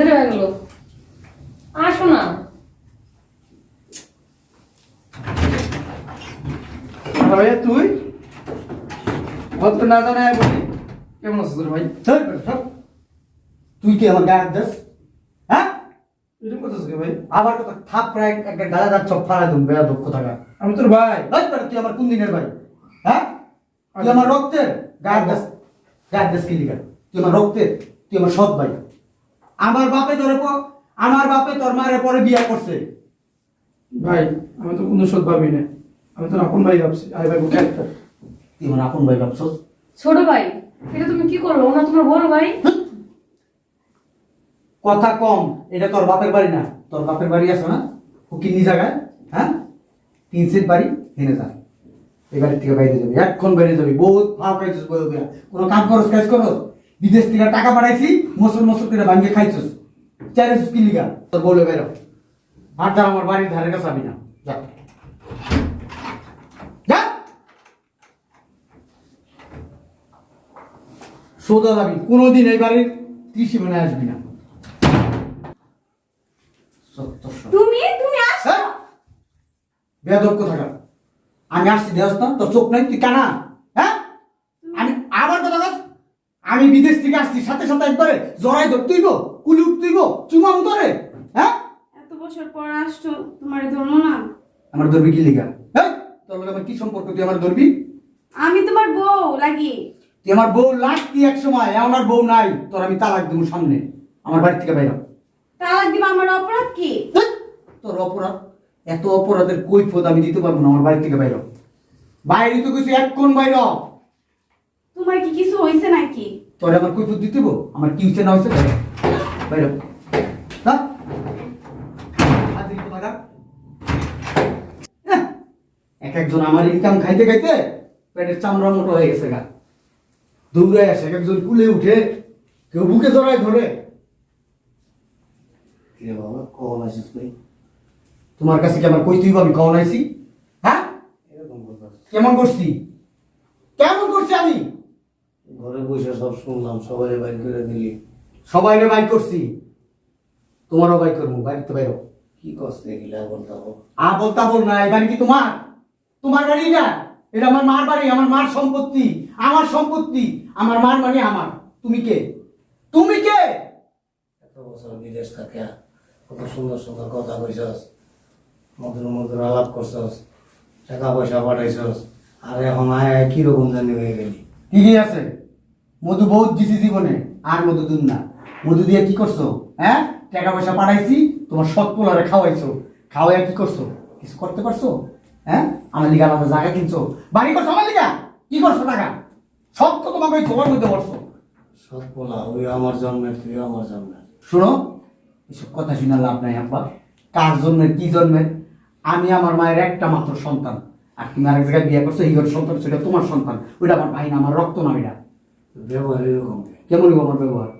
হয়ে গেল আসো না। ভাই তুই? ভদ্র না জানা বলি। কেমন আছিস ভাই। তুই কি আমার গায়ে হাত দিস? হ্যাঁ? এরকম কথা ভাই? আবার কত থাপ প্রায় একটা গালাদার চপ ফাড়া দিন বেয়া দুঃখ থাকা। আমি তোর ভাই। বেটা, তুই আমার কোন দিনের ভাই? হ্যাঁ? তুই আমার রক্তের? গায়ে দেশ গায়ে দেশ কি লিখা? তুই আমার রক্তের? তুই আমার সৎ ভাই? আমার বাপে তোর আমার বাপে তোর মায়ের পরে বিয়ে করছে। ভাই আমি তো কোনো সৎ ভাবি না আমি তোর আপন ভাই ভাবছি। আই ভাই বুকে একটা তুই আমার আপন ভাই ভাবছস ছোট ভাই এটা তুমি কি করল? ওনা তোমার বড় ভাই? কথা কম এটা তোর বাপের বাড়ি না। তোর বাপের বাড়ি আছে না? হুকিনি জায়গায় হ্যাঁ? তিন সিট বাড়ি হেনে যা। এই বাড়ি থেকে বাইরে যাবি। এক্ষণ বাইরে যাবি। বহুত ভাব খাইছিস বই কোনো কাম করস কাজ করস? বিদেশ থেকে টাকা পাঠাইছি মসুর মসুর করে ভাঙ্গে খাইছিস। চাইছিস কি লিগা? তোর বলে বেরো আর তার আমার বাড়ির ধারে কাছে যাবি না। যা। সোজা যাবি। কোনোদিন এই বাড়ির কৃষি মনে আসবি না। তুমি তুমি হ্যাঁ? আমি আসছি দেহস্থান। তোর চোখ নাই তুই কানা হ্যাঁ আমি আবার কথা বল আমি বিদেশ থেকে আসছি সাথে সাথে একবারে জড়াই ধর তুইব কুলি উঠতুইব চুমা মুতরে হ্যাঁ? এত বছর পর আসছো তোমার ধর্ম না। আমার ধরবি কি লিগা? হ্যাঁ তোর লগে আমার কি সম্পর্ক তুই আমার ধরবি? আমি তোমার বউ লাগি। তুই আমার বউ লাগতি এক সময় আমার বউ নাই তোর আমি তালাক দেবো সামনে আমার বাড়ি থেকে বাইরে। তালাক দিবা আমার অপরাধ কি? তোর অপরাধ এত অপরাধের কৈফত আমি দিতে পারব না আমার বাড়ি থেকে বাইরে। বাইরে তো কিছু এক কোন বাইরে। তোমার কি কিছু হয়েছে নাকি? তোরে আমার কৈফত দিতে? আমার কি হচ্ছে না হচ্ছে বাইরে। না? এক একজন আমার ইনকাম খাইতে খাইতে পেটের চামড়া মোটো হয়ে গেছে গা। দৌড়ে আসে এক একজন কুলে উঠে কেউ বুকে জড়ায় ধরে। তুই? তোমার কাছে কি আমার কইতেই আমি কখন আইছি? হ্যাঁ? কেমন করছি? কেমন করছি আমি? ঘরে বসে সব শুনলাম সবাই বাইর করে দিলি। সবাই বাই করছি। তোমারও বাই করব বাড়িতে বাইরো কি কষ্ট এগুলা বলতে হবে আ বলতা বল না এই বাড়ি কি তোমার? তোমার বাড়ি না? এটা আমার মার বাড়ি আমার মার সম্পত্তি আমার সম্পত্তি আমার মার মানে আমার। তুমি কে? তুমি কে? এত বছর বিদেশ থাকে কত সুন্দর সুন্দর কথা কইছস মধুর মধুর আলাপ করছস টাকা পয়সা পাঠাইছস আর এখন আয় আয় কীরকম জানি হয়ে গেলি। কি কি আছে। মধু বহুত দিছি জীবনে আর মধু দুন না। মধু দিয়ে কি করছ? হ্যাঁ? টাকা পয়সা পাঠাইছি তোমার সৎ পোলারে খাওয়াইছো। খাওয়াইয়া কি করছ? কিছু করতে পারছ? হ্যাঁ? আমার লিগা আলাদা জায়গা কিনছো। বাড়ি করছ আমার লিগা? কি করছ টাকা? সব তো তোমাকে ওই তোমার মধ্যে বসছো সৎ পোলা ওই আমার জন্মের তুই আমার জন্মের শোনো এসব কথা শুনে লাভ নাই আব্বা। কার জন্মের কি জন্মের আমি আমার মায়ের একটা মাত্র সন্তান। আর তুমি আরেক জায়গায় বিয়ে করছ এই ঘরের সন্তান সেটা তোমার সন্তান। ওইটা আমার ভাই না আমার রক্ত না ওইটা। ব্যবহার এরকম কেমন আমার ব্যবহার?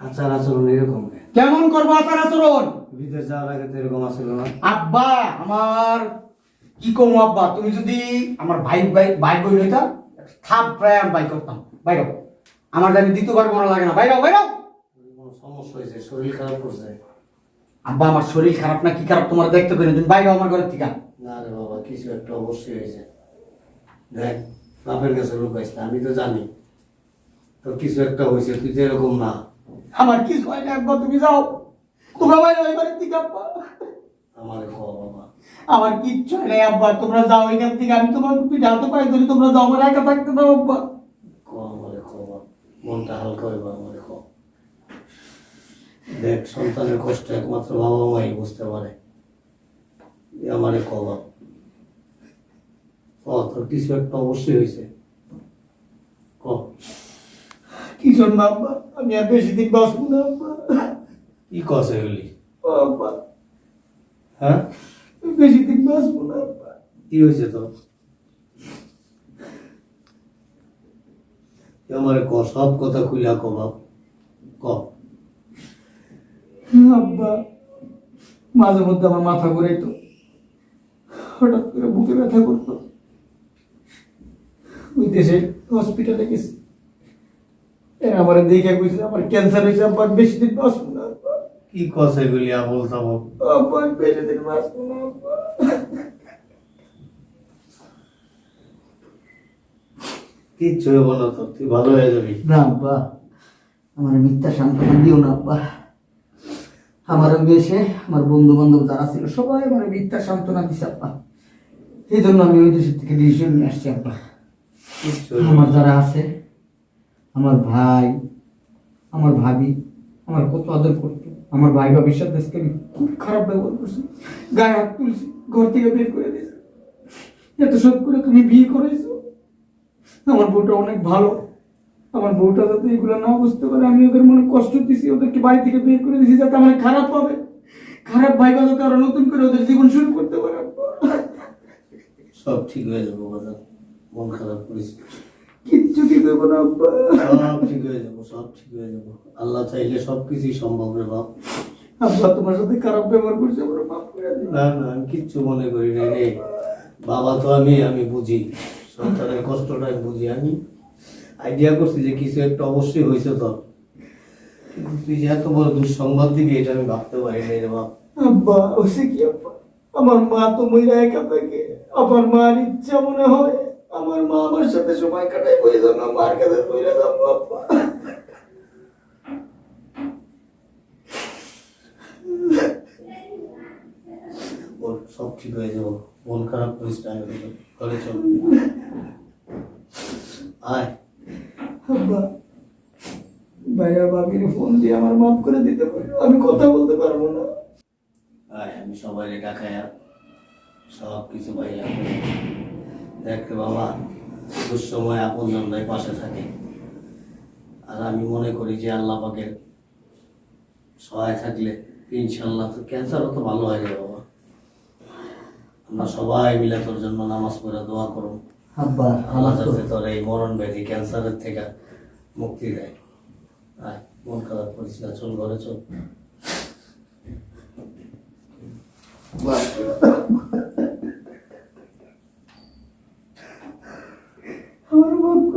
আচার আচরণ এরকম কেমন করব আচার আচরণ? বিদেশ যাওয়ার আগে তো এরকম না। আব্বা আমার কি কম আব্বা তুমি যদি আমার ভাই ভাই ভাই বই হইতা থাপ প্রায় আমি বাই করতাম। বাইর। আমার জানি দ্বিতীয়বার মনে লাগে না। বাইরাও কোনো সমস্যা হয়েছে শরীর খারাপ করছে। আব্বা আমার শরীর খারাপ না কি খারাপ তোমার দেখতে পারি তুমি বাইরে আমার ঘরের থেকে। না রে বাবা কিছু একটা অবশ্যই হয়েছে। দেখ বাপের কাছে লুকাইস না, আমি তো জানি। তোর কিছু একটা হয়েছে তুই তো এরকম না। আমার কি হয় না আব্বা তুমি যাও। তোমরা বাইরে ওই বাড়ির থেকে আব্বা। আমার বাবা। আমার কিচ্ছু হয় নাই আব্বা তোমরা যাও এখান থেকে। আমি তোমার পিঠে হাতে পাই ধরি তোমরা যাও আমার একা থাকতে দাও আব্বা। ক আমার খ মনটা হালকা হইবা আমার খ দেখ সন্তানের কষ্ট একমাত্র বাবা মাই বুঝতে পারে। আমার ক তোর কিছু একটা অবশ্যই হয়েছে ক কি জন্য আব্বা? আমি আর বেশি দিন বাঁচবো না আব্বা। কি এগুলি? ও আব্বা। হ্যাঁ? বেশি দিন বাঁচবো না আব্বা। কি হয়েছে তোর? আমার ক সব কথা খুলিয়া ক বাপ। ক। আব্বা মাঝে মধ্যে আমার মাথা ঘুরে তো হঠাৎ করে বুকে ব্যথা করতো ওই দেশে হসপিটালে গেছি। এরা আমার দেখে কইছে আমার ক্যান্সার হয়েছে আব্বা বেশি দিন বাঁচবো না কি কথা এগুলি আবল তাবল আব্বা বেশি দিন বাঁচবো না আব্বা। কিচ্ছু হইব না তোর তুই ভালো হয়ে যাবি। না আব্বা আমার মিথ্যা সান্ত্বনা দিও না আব্বা। আমার বেশে আমার বন্ধু বান্ধব যারা ছিল সবাই আমার মিথ্যা সান্ত্বনা দিছে আব্বা। এই জন্য আমি ওই দেশের থেকে ডিসিশন নিয়ে আসছি আব্বা। আমার যারা আছে আমার ভাই, আমার ভাবি, আমার কত আদর করতো। আমার ভাই ভাবির সাথে আজকে আমি খুব খারাপ ব্যবহার করছি। গায়ে হাত তুলছি, ঘর থেকে বের করে দিয়েছি। এত সব করে তুমি বিয়ে করেছ? আমার বউটা অনেক ভালো। আমার বউটা যাতে এগুলো না বুঝতে পারে, আমি ওদের মনে কষ্ট দিছি, ওদেরকে বাড়ি থেকে বের করে দিয়েছি যাতে আমার খারাপ হবে। খারাপ ভাইবা যাতে আরও নতুন করে ওদের জীবন শুরু করতে পারে। সব ঠিক হয়ে যাব বাজার মন খারাপ করিস না। কিচ্ছু কি দেবো না আব্বা। সব ঠিক হয়ে যাব সব ঠিক হয়ে যাব। আল্লাহ চাইলে সব কিছুই সম্ভব রে বাপ। আব্বা তোমার সাথে খারাপ ব্যবহার করছে আমার মাফ না না আমি কিচ্ছু মনে করি না রে। বাবা তো আমি আমি বুঝি। সন্তানের কষ্টটা বুঝি। আমি আইডিয়া করছি যে কিছু একটা অবশ্যই হয়েছে তোর তুই যে এত বড় দুঃসংবাদ দিবি এটা আমি ভাবতে পারি না রে বাপ। আব্বা কি আব্বা? আমার মা তো মহিলা একা থাকে। আমার মার ইচ্ছা মনে হয় আমার মা আমার সাথে সময় কাটাই বই যাব মার কাছে বইলে আব্বা ওর সব ঠিক হয়ে যাব। মন খারাপ করিস না ঘরে চল। আয়। আব্বা ভাইয়া ভাবির ফোন দিয়ে আমার মাফ করে দিতে পারো আমি কথা বলতে পারব না। আয় আমি সবাই ডাকায়া সব কিছু ভাইয়া দেখতে বাবা দুঃসময় আপন জনরাই পাশে থাকে। আর আমি মনে করি যে আল্লাহ পাকের সহায় থাকলে ইনশাল্লাহ তো ক্যান্সারও তো ভালো হয়ে যাবে বাবা। আমরা সবাই মিলে তোর জন্য নামাজ পড়ে দোয়া করুন আল্লাহ যাতে তোর এই মরণ ব্যাধি ক্যান্সারের থেকে মুক্তি দেয়। আয় মন খারাপ করিস না চল ঘরে চল আমার মাফ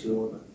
আয় কিচ্ছু হব না